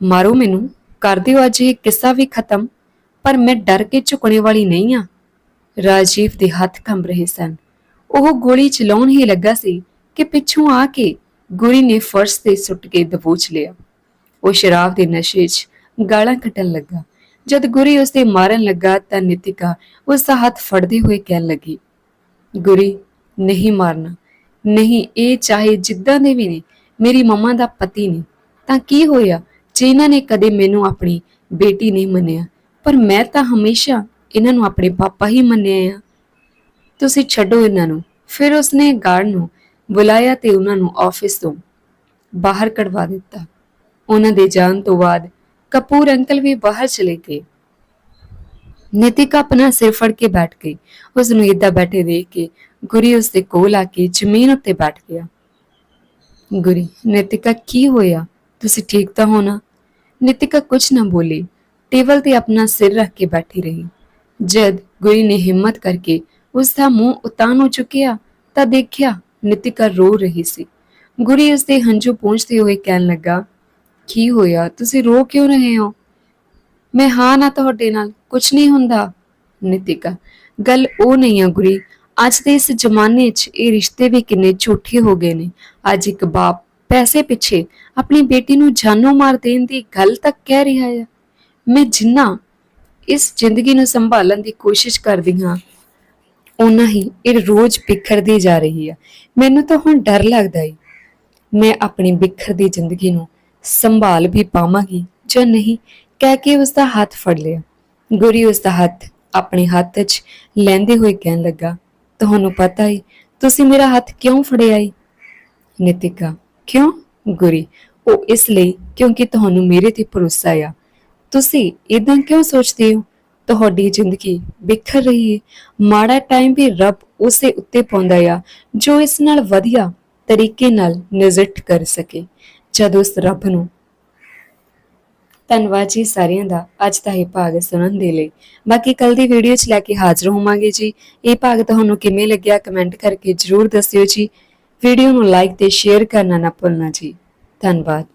ਮਾਰੋ ਮੈਨੂੰ, ਕਰ ਦਿਓ ਅੱਜ ਇਹ ਕਿੱਸਾ ਵੀ ਖਤਮ, ਪਰ ਮੈਂ ਡਰ ਕੇ ਝੁਕਣੇ ਵਾਲੀ ਨਹੀਂ ਆ। ਰਾਜੀਵ ਦੇ ਹੱਥ ਕੰਬ ਰਹੇ ਸਨ। ਉਹ ਗੋਲੀ ਚਲਾਉਣ ਹੀ ਲੱਗਾ ਸੀ ਕਿ ਪਿੱਛੋਂ ਆ ਕੇ ਗੁਰੀ ਨੇ ਫਰਸ਼ ਤੇ ਸੁੱਟ ਕੇ ਦਬੋਚ ਲਿਆ। ਉਹ ਸ਼ਰਾਬ ਦੇ ਨਸ਼ੇ 'ਚ ਗਾਲਾਂ ਕੱਢਣ ਲੱਗਾ। ਜਦ ਗੁਰੀ ਉਸਦੇ ਮਾਰਨ ਲੱਗਾ ਤਾਂ ਨਿਤਿਕਾ ਉਸ ਦਾ ਹੱਥ ਫੜਦੇ ਹੋਏ ਕਹਿਣ ਲੱਗੀ, ਗੁਰੀ, ਨਹੀਂ ਮਾਰਨਾ। ਨਹੀਂ, ਇਹ ਚਾਹੇ ਜਿੱਦਾਂ ਦੇ ਵੀ ਨੇ, ਮੇਰੀ ਮੰਮਾ ਦਾ ਪਤੀ ਨੇ। ਤਾਂ ਕੀ ਹੋਇਆ? ਜੇ ਇਹਨਾਂ ਨੇ ਕਦੇ ਮੈਨੂੰ ਆਪਣੀ ਬੇਟੀ ਨਹੀਂ ਮੰਨਿਆ। ਪਰ ਮੈਂ ਤਾਂ ਹਮੇਸ਼ਾ ਇਹਨਾਂ ਨੂੰ ਆਪਣੇ ਪਾਪਾ ਹੀ ਮੰਨਿਆ ਆ। ਤੁਸੀਂ ਛੱਡੋ ਇਹਨਾਂ ਨੂੰ। ਫਿਰ ਉਸਨੇ ਗਾਰਡ ਨੂੰ ਬੁਲਾਇਆ ਤੇ ਉਹਨਾਂ ਨੂੰ ਆਫਿਸ ਤੋਂ ਬਾਹਰ ਕਢਵਾ ਦਿੱਤਾ। ਉਹਨਾਂ ਦੇ ਜਾਣ ਤੋਂ ਬਾਅਦ ਕਪੂਰ ਅੰਕਲ ਵੀ ਬਾਹਰ ਚਲੇ ਗਏ ਨਿਤਿਕਾ ਆਪਣਾ ਸਿਰ ਫੜ ਕੇ ਬੈਠ ਗਈ ਉਸ ਨੂੰ ਇੱਦਾਂ ਬੈਠੇ ਦੇਖ ਕੇ ਗੁਰੀ ਉਸ ਦੇ ਕੋਲ ਆ ਕੇ ਜ਼ਮੀਨ ਉੱਤੇ ਬੈਠ ਗਿਆ ਗੁਰੀ ਨਿਤਿਕਾ ਕੀ ਹੋਇਆ ਤੁਸੀਂ ਠੀਕ ਤਾਂ ਹੋ ਨਾ ਨਿਤਿਕਾ ਕੁਝ ਨਾ ਬੋਲੀ ਟੇਬਲ ਤੇ ਆਪਣਾ ਸਿਰ ਰੱਖ ਕੇ ਬੈਠੀ ਰਹੀ ਜਦ ਗੁਰੀ ਨੇ ਹਿੰਮਤ ਕਰਕੇ ਉਸ ਦਾ ਮੂੰਹ ਉਤਾਂ ਨੂੰ ਚੁੱਕਿਆ ਤਾਂ ਦੇਖਿਆ ਨਿਤਿਕਾ ਰੋ ਰਹੀ ਸੀ ਗੁਰੀ ਉਸ ਦੇ ਹੰਝੂ ਪੂੰਝਦੇ ਹੋਏ ਕਹਿਣ ਲੱਗਾ ਕੀ ਹੋਇਆ? ਤੁਸੀਂ ਰੋ ਕਿਉਂ ਰਹੇ ਹੋ? ਮੈਂ ਹਾਂ ਨਾ ਤੁਹਾਡੇ ਨਾਲ ਕੁਝ ਨਹੀਂ ਹੁੰਦਾ। ਨਿਤਿਕਾ, ਗੱਲ ਉਹ ਨਹੀਂ ਆ ਗੁਰੀ। ਅੱਜ ਦੇ ਇਸ ਜ਼ਮਾਨੇ 'ਚ ਇਹ ਰਿਸ਼ਤੇ ਵੀ ਕਿੰਨੇ ਝੂਠੇ ਹੋ ਗਏ ਨੇ। ਅੱਜ ਇੱਕ ਬਾਪ ਪੈਸੇ ਪਿੱਛੇ ਆਪਣੀ ਬੇਟੀ ਨੂੰ ਜਾਨੋਂ ਮਾਰ ਦੇਣ ਦੀ ਗੱਲ ਤੱਕ ਕਹਿ ਰਿਹਾ ਹੈ। ਮੈਂ ਜਿੰਨਾ ਇਸ ਜ਼ਿੰਦਗੀ ਨੂੰ ਸੰਭਾਲਣ ਦੀ ਕੋਸ਼ਿਸ਼ ਕਰਦੀ ਹਾਂ ਉਹਨਾਂ ਹੀ ਇਹ ਰੋਜ਼ ਬਿਖਰਦੀ ਜਾ ਰਹੀ ਆ ਮੈਨੂੰ ਤਾਂ ਹੁਣ ਡਰ ਲੱਗਦਾ ਏ ਮੈਂ ਆਪਣੀ ਬਿਖਰਦੀ ਜ਼ਿੰਦਗੀ ਨੂੰ ਸੰਭਾਲ ਵੀ ਪਾਵਾਂਗੀ, ਜਾਂ ਨਹੀਂ, ਕਹਿ ਕੇ ਉਸ ਦਾ ਹੱਥ ਫੜ ਲਿਆ। ਗੁਰੀ ਉਸ ਦਾ ਹੱਥ ਆਪਣੇ ਹੱਥ 'ਚ ਲੈਂਦੇ ਹੋਏ ਕਹਿਣ ਲੱਗਾ, ਤੁਹਾਨੂੰ ਪਤਾ ਏ, ਤੁਸੀਂ ਮੇਰਾ ਹੱਥ ਕਿਉਂ ਫੜਿਆ ਏ? ਨਿਤਿਕਾ, ਕਿਉਂ? ਗੁਰੀ, ਉਹ ਇਸ ਲਈ ਕਿਉਂਕਿ ਤੁਹਾਨੂੰ ਮੇਰੇ ਤੇ ਭਰੋਸਾ ਆ। ਤੁਸੀਂ ਇਦਾਂ ਕਿਉਂ ਸੋਚਦੇ ਹੋ? ਤੁਹਾਡੀ ਜ਼ਿੰਦਗੀ ਬਿਖਰ ਰਹੀ ਹੈ ਮਾੜਾ ਟਾਈਮ ਵੀ ਰੱਬ ਉਸੇ ਉੱਤੇ ਪਾਉਂਦਾ ਆ, ਜੋ ਇਸ ਨਾਲ ਵਧੀਆ ਤਰੀਕੇ ਨਾਲ ਨਜ਼ਰ ਕਰ ਸਕੇ। ਜਦ ਉਸ ਰੱਬ ਨੂੰ। ਧੰਨਵਾਦ ਜੀ ਸਾਰਿਆਂ ਦਾ। ਅੱਜ ਦਾ ਇਹ ਭਾਗ ਸੁਣਨ ਦੇ ਲਈ। ਬਾਕੀ ਕੱਲ ਦੀ ਵੀਡੀਓ 'ਚ ਲੈ ਕੇ ਹਾਜ਼ਰ ਹੋਵਾਂਗੇ ਜੀ। ਇਹ ਭਾਗ ਤੁਹਾਨੂੰ ਕਿਵੇਂ ਲੱਗਿਆ ਕਮੈਂਟ ਕਰਕੇ ਜਰੂਰ ਦੱਸਿਓ ਜੀ। ਵੀਡੀਓ ਨੂੰ ਲਾਈਕ ਤੇ ਸ਼ੇਅਰ ਕਰਨਾ ਨਾ ਭੁੱਲਣਾ ਜੀ। ਧੰਨਵਾਦ।